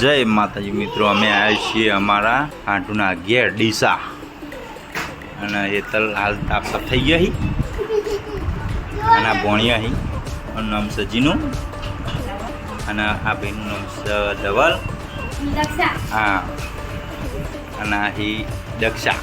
જય માતાજી મિત્રો, અમે આવ્યા છીએ અમારા હાંટુના ઘેર, ડીસા. અને એ તલ હાલ તાપ તાપ થઈ ગયા હી. અને આ ભોણિયા હી એનું નામ છે જીનું અને આ ભાઈનું નામ ધવલ. હા. અને આ હી દક્ષા.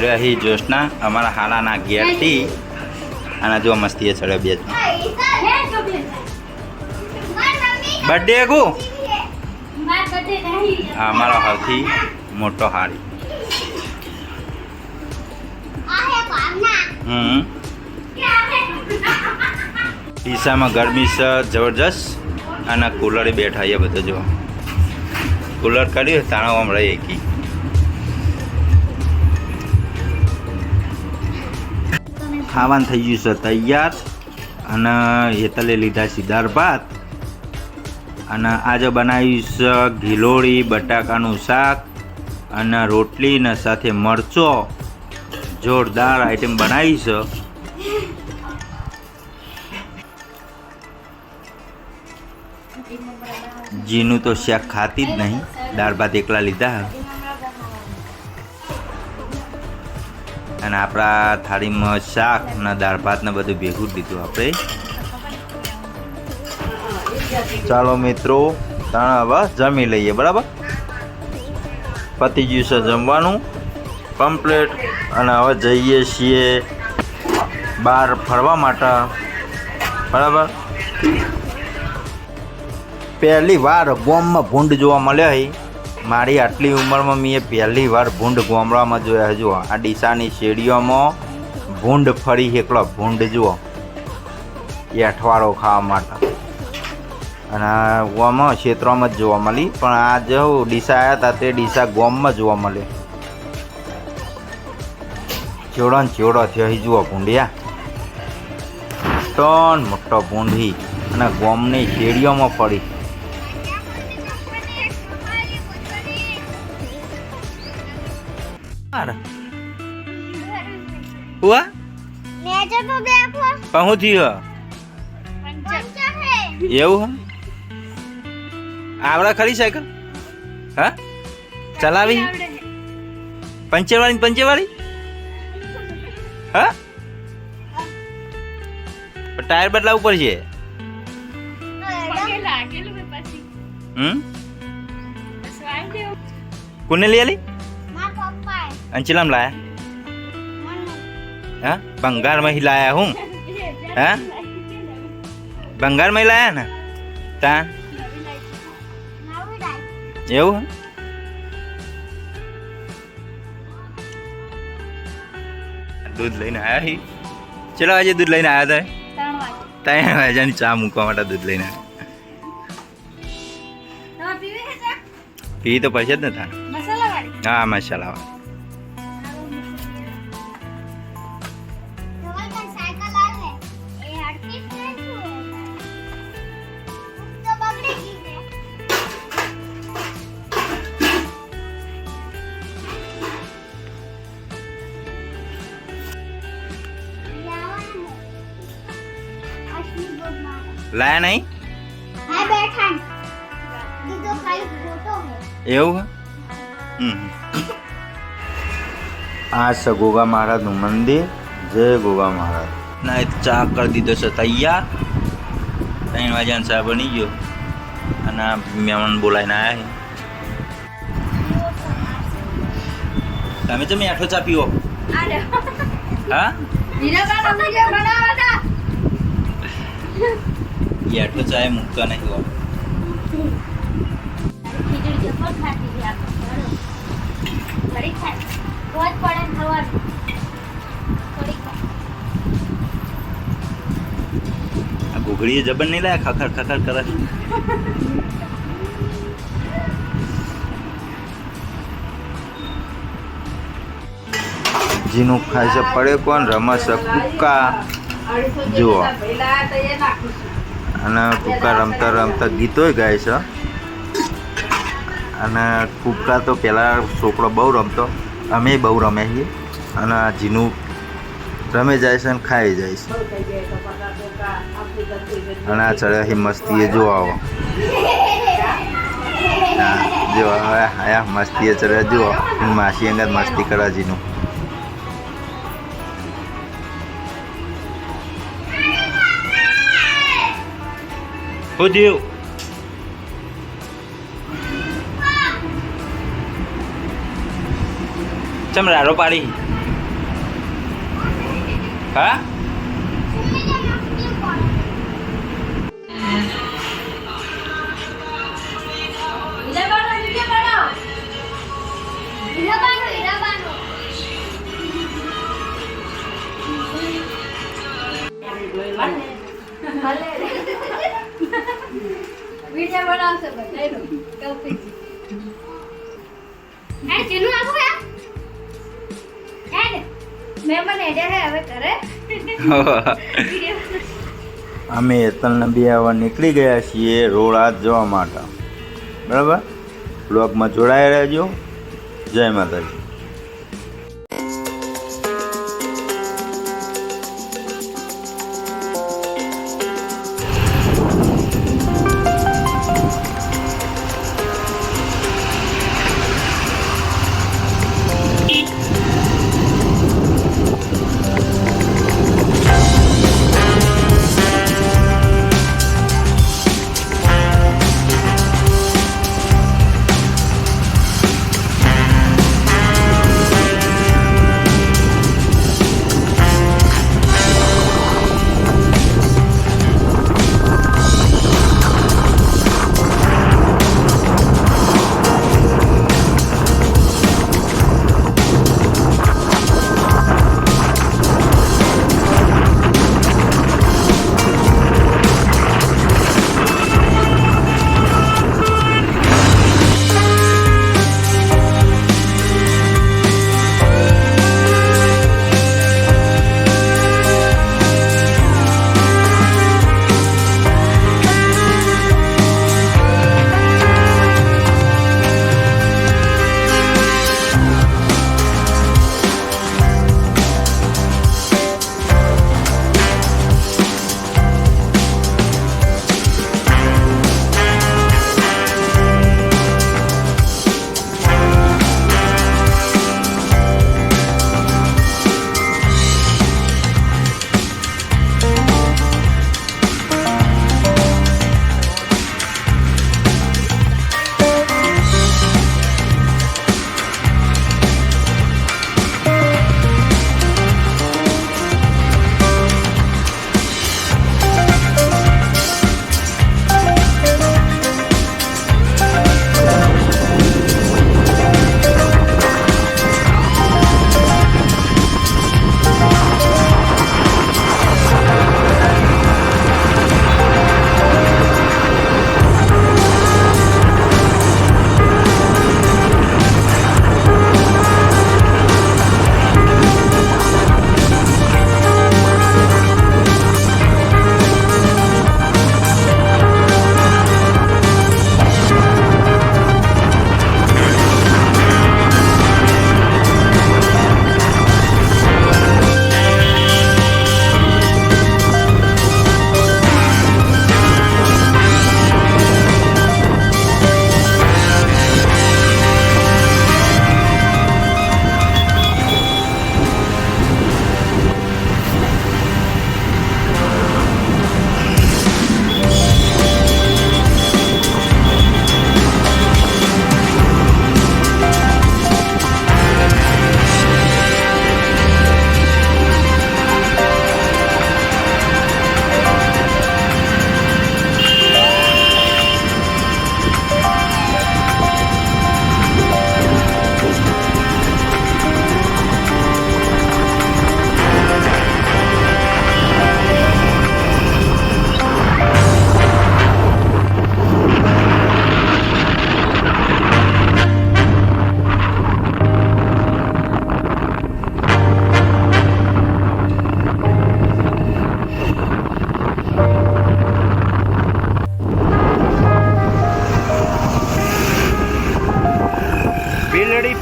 રહ્યો હી જોશના અમારા હાલાના ઘેરથી. અને જો મસ્તી ચડે બે. બર્થડે ગુ હા મારો સૌથી મોટો હારી. હમ. ડીસામાં ગરમી છે જબરજસ્ત અને કુલરે બેઠા એ બધો જો. કુલર કર્યું તાણો આમ રહી એકી. ખાવાનું થઈ ગયું છે તૈયાર અને હેતલે લીધા સીધાર ભાત. અને આજે બનાવીશ ઘીલોળી બટાકાનું શાક અને રોટલી ને સાથે મરચો. જોરદાર આઈટમ બનાવી છે. જીનું તો શાક ખાતી જ નહીં. દાળ ભાત એકલા લીધા અને આપણા થાળીમાં શાક ને દાળ ભાત ને બધું ભેગું જ લીધું આપણે. ચાલો મિત્રો તાણ હવે જમી લઈએ, બરાબર? પતી ગયું જમવાનું. કમ્પ્લીટ અને હવે જઈએ છીએ બહાર ફરવા માટે. બરાબર? પહેલી વાર ગોમમાં ભૂંડ જોવા મળ્યા હી. મારી આટલી ઉંમરમાં મેં પહેલી વાર ભૂંડ ગોમડામાં જોયા જુઓ. આ ડીસાની શેરીઓમાં ભૂંડ ફરી એકલો ભૂંડ, જુઓ. એ અઠવાડો ખાવા માટે. અને ગોમાં ક્ષેત્રોમાં જ જોવા મળી. પણ આ જો ડીસા આવ્યા હતા તે ડીસા ગોમમાં જોવા મળે. ચેવડો ને ચેવડો થયો અહીં જુઓ ભૂંડિયા. ટન મોટો ભૂંડી અને ગોમની શેરીઓમાં પડી. હુઆ? પણ એવું હે? આવડે ખરી સાયકલ? હા? ચલાવી? પંચરવાળી પંચરવાળી? હા? ટાયર બદલાવવું પડશે. હમ? કોને લઈ આલી? અંચલામ લાયા? હા? બંગાળમાં હી લાયા હું? હા? બંગાળમાં લાયા ને? તા એવું હે? દૂધ લઈને આવ્યા હી? ચલો આજે દૂધ લઈને આવ્યા હતા ત્રણ વાગ્યાની ચા મૂકવા માટે દૂધ લઈને પી તો પડશે જ ને તાર. હા મસાલા લાયા નહીં? એવું હે? હમ આ છે ગોગા મહારાજનું મંદિર. જય ગોગા મહારાજ. ના ચા કરી દીધો છે તૈયાર. ત્રણ વાગ્યાનો ચા બની ગયો. અને આ મહેમાન બોલાવીને આવ્યા છે. તમે તમે આઠો ચા પીવો? હા? એઠો ચા એ મૂકતો નહીં હો આ ઘૂઘડીએ જબર નહીં લાયા? ખખર ખખર કરે. જીનું ખાય છે પડે કોણ? રમશે કુક્કા જુઓ. અને કુકા રમતા રમતા ગીતોય ગાય છે. અને કુકા તો પહેલાં છોકરો બહુ રમતો, અમે બહુ રમે છીએ. અને આ જીનું રમે જાય છે અને ખાઈ જાય છે. અને આ ચડ્યા મસ્તી એ જો આવો. હા, જો, હવે આયા મસ્તી એ ચડ્યા, જુઓ, માસી અંગત મસ્તી કરાજીનું હું થયું ચમ રાડો પાડી? હા? અમે એતલને બે આવા નીકળી ગયા છીએ રોડ હાથ જવા માટે. બરાબર? બ્લોગમાં જોડાયા રહેજો. જય માતાજી.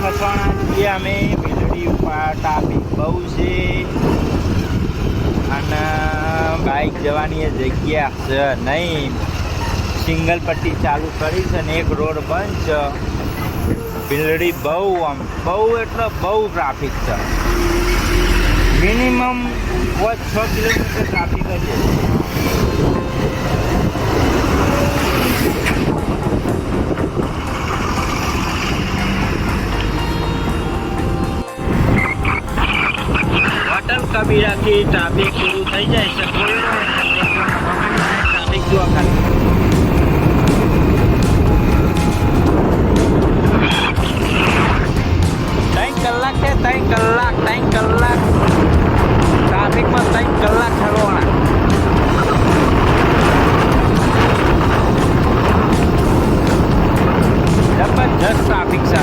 અમે. બિલડી ઉપર ટ્રાફિક બહુ છે. અને બાઇક જવાની જગ્યા છે નહીં. સિંગલ પટ્ટી ચાલુ કરી છે ને એક રોડ બંધ છે. ભીલડી બહુ આમ, બહુ એટલે બહુ ટ્રાફિક છે. મિનિમમ પાંચ છ કિલોમીટર ટ્રાફિક જ છે. કબીરાથી ટ્રાફિક શરૂ થઈ જાય છે ટ્રાફિક જોવા ખાલી. ત્રણ કલાક છે, ત્રણ કલાક ત્રણ કલાક. ટ્રાફિકમાં ત્રણ કલાક ઠરવાના જબરજસ્ત ટ્રાફિક છે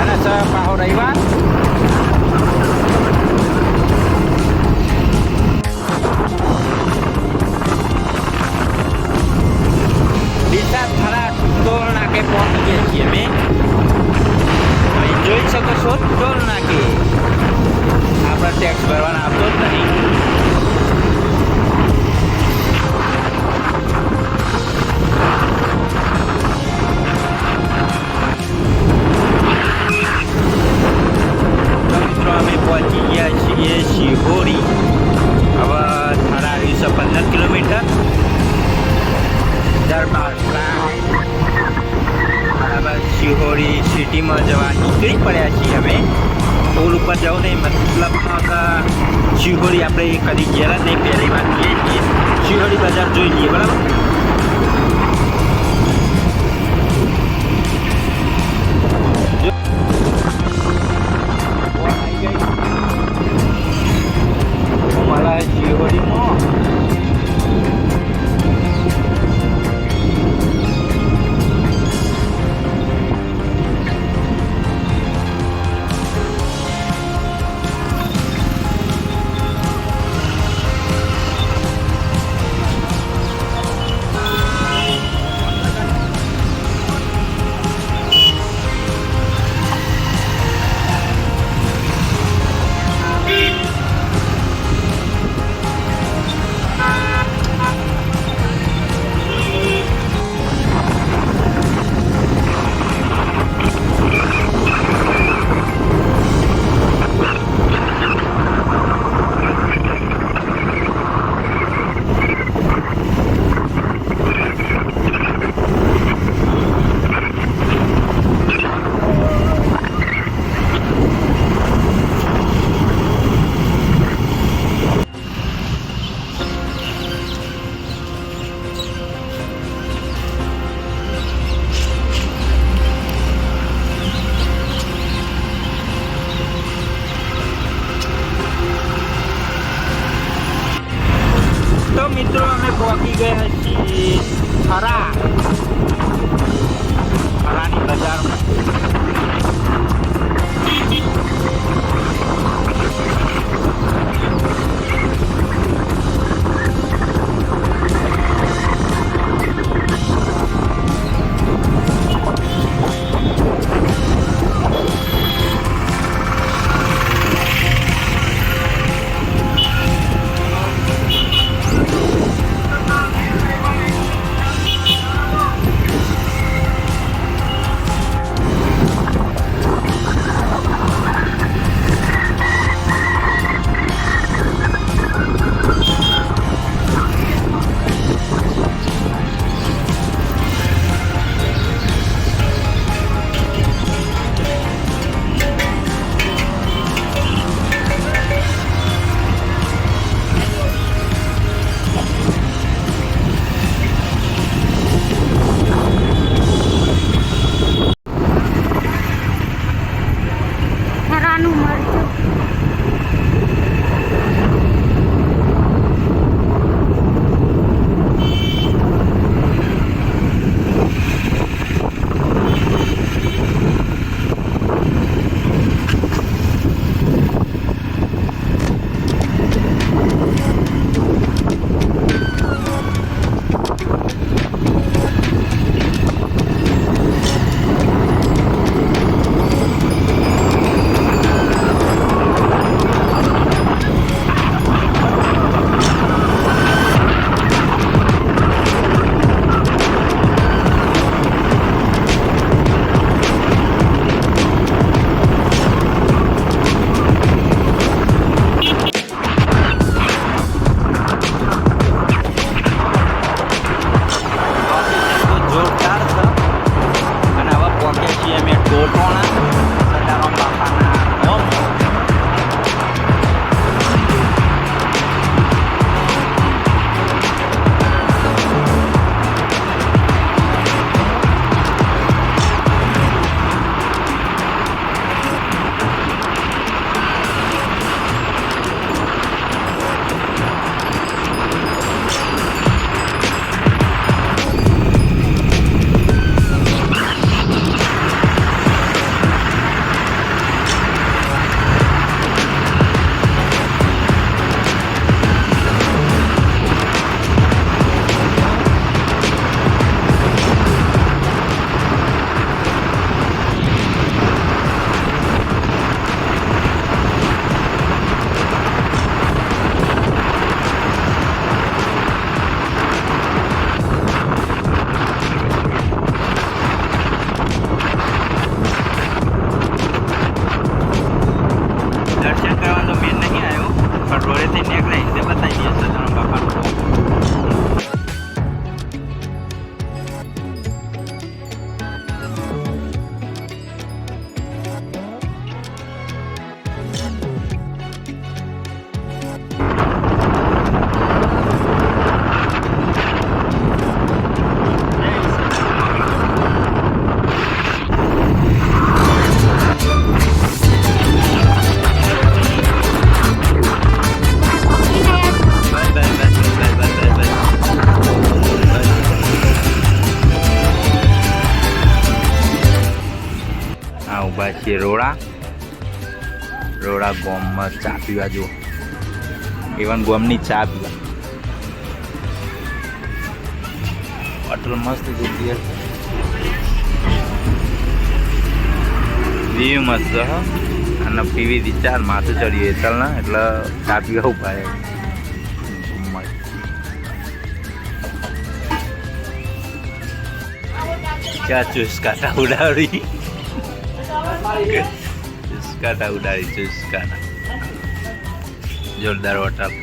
અને સર પાહો રવિવાર. ઉપર જવું નહીં મતલબ શિહોરી આપણે કદી ગયા નહીં પહેલી વાર જોઈએ છીએ બજાર જોઈ લઈએ, બરાબર? છીએ રોડા. રોડા ગોમમાં ચા પીવા જુઓ. ઇવન ગોમની ચા પીવા. હોટલ મસ્ત જગ્યા વ્યૂ મસ્ત અને પીવી વિચાર માથું ચડીએ. ચાલ ના, એટલે ચા પીવા ઉપાય ક્યાં ઉડાવડી ઉડાડી? ચુસ્કાટા ઉડાડી ચુસ્કાટા જોરદાર હોટલ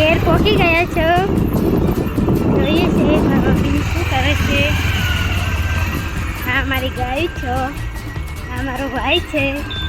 ઘેર પહોંચી ગયા છો. જોઈએ છે મમ્મી શું કરે છે? આ મારી ગાય છો. આ મારો ભાઈ છે.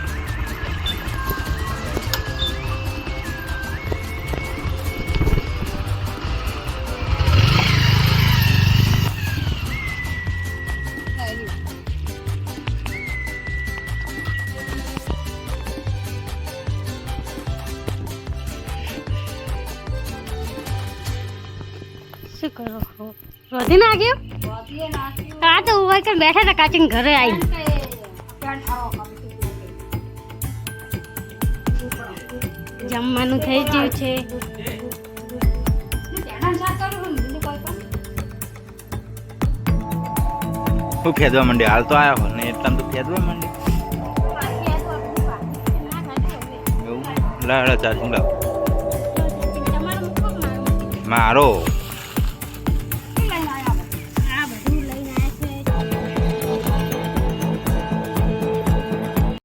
રોધી ના ગયો તો ઊભા કરીને બેઠા હતા કાચીને ઘરે આવી જમવાનું થઈ ગયું છે. શું ખેદવા માંડી? હાલ તો આવ્યો ને એટલા તો ખેદવા માંડી. એવું? ચાર્જિંગ લાવ. મારો?